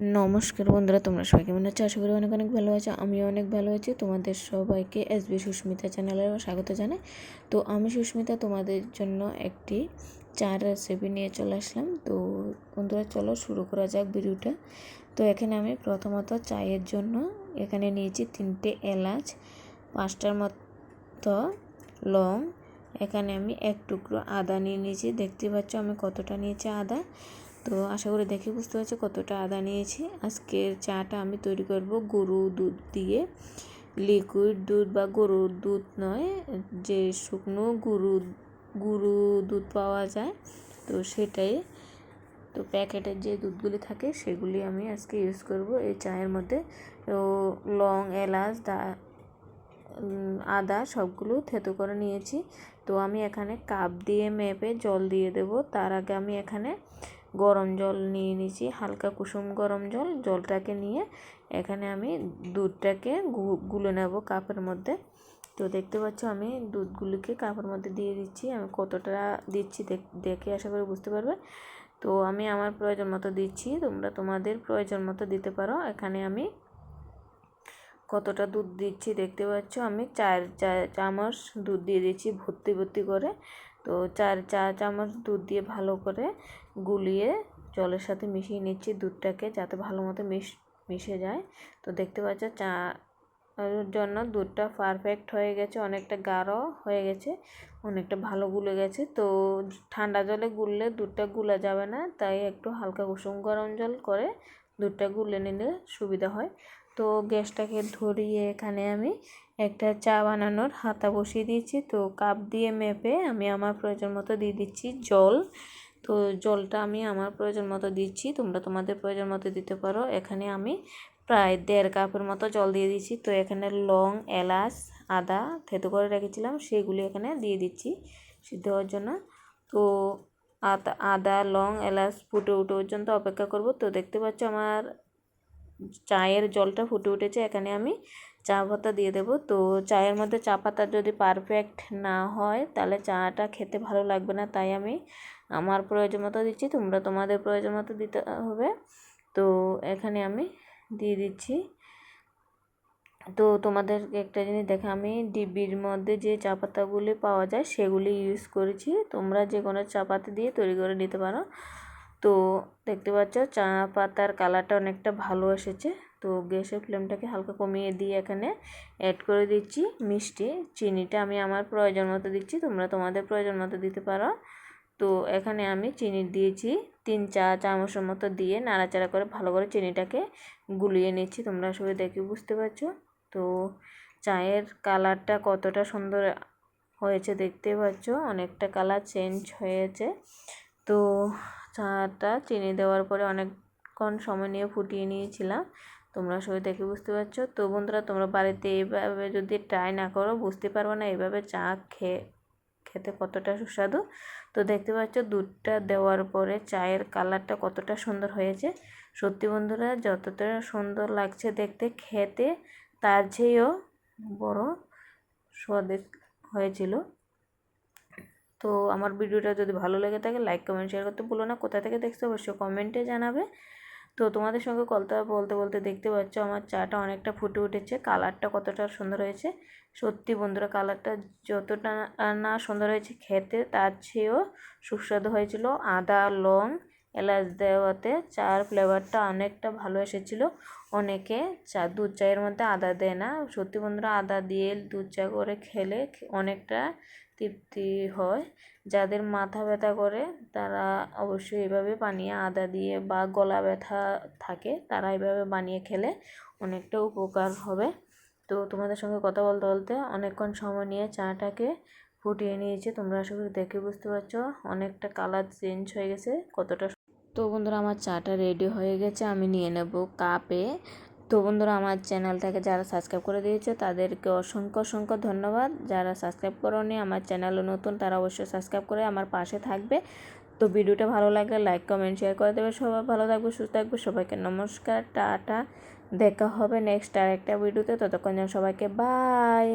নমস্কার বন্ধুরা, তোমরা সবাই কেমন আছো? আশা করি অনেক অনেক ভালো আছো, আমিও অনেক ভালো আছি। তোমাদের সবাইকে এস বি সুস্মিতা চ্যানেলে স্বাগত জানাই। তো আমি সুস্মিতা, তোমাদের জন্য একটি চার রেসিপি নিয়ে চলে আসলাম। তো বন্ধুরা, চলো শুরু করা যাক ভিডিওটা। তো এখানে আমি প্রথমত চায়ের জন্য এখানে নিয়েছি তিনটে এলাচ, পাঁচটার মতো লং। এখানে আমি এক টুকরো আদা নিয়ে নিয়েছি। দেখতে পাচ্ছ আমি কতটা নিয়েছি আদা। তো আশা করি দেখে বুঝতে পারছি কতটা আদা নিয়েছি। আজকের চাটা আমি তৈরি করব গরু দুধ দিয়ে। লিকুইড দুধ বা গরুর দুধ নয়, যে শুকনো গরু গরু দুধ পাওয়া যায়, তো সেটাই। তো প্যাকেটের যে দুধগুলি থাকে সেগুলি আমি আজকে ইউজ করব এই চায়ের মধ্যে। তো লং, এলাচ, দা আদা সবগুলো থেতো করে নিয়েছি। তো আমি এখানে কাপ দিয়ে মেপে জল দিয়ে দেব। তার আগে আমি এখানে গরম জল নিয়ে নিয়েছি, হালকা কুসুম গরম জল। জলটাকে নিয়ে এখানে আমি দুধটাকে গুলে নেব কাপের মধ্যে। তো দেখতে পাচ্ছ আমি দুধগুলিকে কাপের মধ্যে দিয়ে দিচ্ছি। আমি কতটা দিচ্ছি দেখে আশা করি বুঝতে পারবে। তো আমি আমার প্রয়োজন মতো দিচ্ছি, তোমরা তোমাদের প্রয়োজন মতো দিতে পারো। এখানে আমি কতটা দুধ দিচ্ছি দেখতে পাচ্ছ আমি চার চামচ দুধ দিয়ে দিচ্ছি ভর্তি ভর্তি করে। তো চার, চা চামচ দুধ দিয়ে ভালো করে গুলিয়ে জলের সাথে মিশিয়ে নিচ্ছি দুধটাকে যাতে ভালো মতো মিশ, মিশে যায়। তো দেখতে পাচ্ছ চা জন্য দুধটা পারফেক্ট হয়ে গেছে, অনেকটা গাঢ় হয়ে গেছে, অনেকটা ভালো গুলে গেছে। তো ঠান্ডা জলে গুললে দুধটা গুলা যাবে না, তাই একটু হালকা কুসুম গরম জল করে দুধটা গুলে নিলে সুবিধা হয়। তো গ্যাসটাকে ধরিয়ে এখানে আমি একটা চা বানানোর হাতা বসিয়ে দিয়েছি। তো কাপ দিয়ে মেপে আমি আমার প্রয়োজন মতো দিয়ে দিচ্ছি জল। তো জলটা আমি আমার প্রয়োজন মতো দিচ্ছি। তোমরা তোমাদের প্রয়োজন মতো দিতে পারো। এখানে আমি প্রায় দেড় কাপের মতো জল দিয়ে দিচ্ছি তো এখানে লং, এলাচ, আদা থেতো করে রেখেছিলাম। সেগুলি এখানে দিয়ে দিচ্ছি সিদ্ধ হওয়ার জন্য। তো আদা, লং, এলাচ ফুটে উঠে পর্যন্ত অপেক্ষা করব। তো দেখতে পাচ্ছ আমার চায়ের জলটা ফুটে উঠেছে, এখানে আমি চা পাতা দিয়ে দেবো। তো চায়ের মধ্যে চা পাতা যদি পারফেক্ট না হয়, তাহলে চাটা খেতে ভালো লাগবে না। তাই আমি আমার প্রয়োজন মতো দিচ্ছি, তোমরা তোমাদের প্রয়োজন মতো দিতে হবে। তো এখানে আমি দিয়ে দিচ্ছি। তো তোমাদের একটা জিনিস দেখে, আমি ডিবির মধ্যে যে চা পাতাগুলি পাওয়া যায়, সেগুলি ইউজ করেছি। তোমরা যে কোনো চা পাতা দিয়ে তৈরি করে নিতে পারো। তো দেখতে পাচ্ছ চা পাতার কালারটা অনেকটা ভালো এসেছে। তো গ্যাসের ফ্লেমটাকে হালকা কমিয়ে দিয়ে এখানে অ্যাড করে দিচ্ছি মিষ্টি। চিনিটা আমি আমার প্রয়োজন মতো দিচ্ছি, তোমরা তোমাদের প্রয়োজন মতো দিতে পারো। তো এখানে আমি চিনি দিয়েছি, তিন চা চামচের মতো দিয়ে নাড়াচাড়া করে ভালো করে চিনিটাকে গুলিয়ে নিচ্ছি, তোমরা সবাই দেখে বুঝতে পারছ। তো চায়ের কালারটা কতটা সুন্দর হয়েছে দেখতে পাচ্ছ, অনেকটা কালার চেঞ্জ হয়েছে। তো চাটা চিনি দেওয়ার পরে অনেকক্ষণ সময় নিয়ে ফুটিয়ে নিয়েছিলাম। তোমরা সবাই দেখে বুঝতে পারছ। তো বন্ধুরা, তোমরা বাড়িতে এইভাবে যদি ট্রাই না করো, বুঝতে পারব না এইভাবে চা খেয়ে, খেতে কতটা সুস্বাদু। তো দেখতে পাচ্ছ, দুধটা দেওয়ার পরে চায়ের কালারটা কতটা সুন্দর হয়েছে। সত্যি বন্ধুরা, যতটা সুন্দর লাগছে দেখতে, খেতে তার চেয়েও বড় স্বাদের হয়েছিল। তো আমার ভিডিওটা যদি ভালো লেগে থাকে লাইক কমেন্ট শেয়ার করতে ভুলো না। কোথা থেকে দেখছ অবশ্যই কমেন্টে জানাবে। তো তোমাদের সঙ্গে কলতা বলতে বলতে দেখতে পাচ্ছ আমার চাটা অনেকটা ফুটে উঠেছে। কালারটা কতটা সুন্দর হয়েছে। সত্যি বন্ধুরা, কালারটা যতটা না সুন্দর হয়েছে খেতে, তার চেয়েও সুস্বাদু হয়েছিল আদা, লং এলাচ দেওয়াতে চার ফ্লেভারটা অনেকটা ভালো এসেছিল। অনেকে চা, দুধ চায়ের মধ্যে আদা দেয় না। সত্যি বন্ধুরা, আদা দিয়ে দুধ চা করে খেলে অনেকটা তৃপ্তি হয়। যাদের মাথা ব্যথা করে, তারা অবশ্যই এভাবে বানিয়ে আদা দিয়ে বা গলা ব্যথা থাকে, তারা এভাবে বানিয়ে খেলে অনেকটা উপকার হবে। তো তোমাদের সঙ্গে কথা বলতে বলতে অনেকক্ষণ সময় নিয়ে চাটাকে ফুটিয়ে নিয়েছি। তোমরা আসলে দেখে বুঝতে পারছ, অনেকটা কালার চেঞ্জ হয়ে গেছে, কতটা তো বন্ধুরা আমার চাটা রেডি হয়ে গেছে, আমি নিয়ে নেব কাপে। তো বন্ধুরা আমার চ্যানেলটাকে যারা সাবস্ক্রাইব করে দিয়েছে, তাদেরকে অসংখ্য অসংখ্য ধন্যবাদ। যারা সাবস্ক্রাইব করোনি, আমার চ্যানেলও নতুন, তারা অবশ্যই সাবস্ক্রাইব করে আমার পাশে থাকবে। তো ভিডিওটা ভালো লাগলে লাইক কমেন্ট শেয়ার করে দেবে। সবাই ভালো থাকবে, সুস্থ থাকবে। সবাইকে নমস্কার, টাটা। দেখা হবে নেক্সট আর একটা ভিডিওতে ততক্ষণ সবাইকে বাই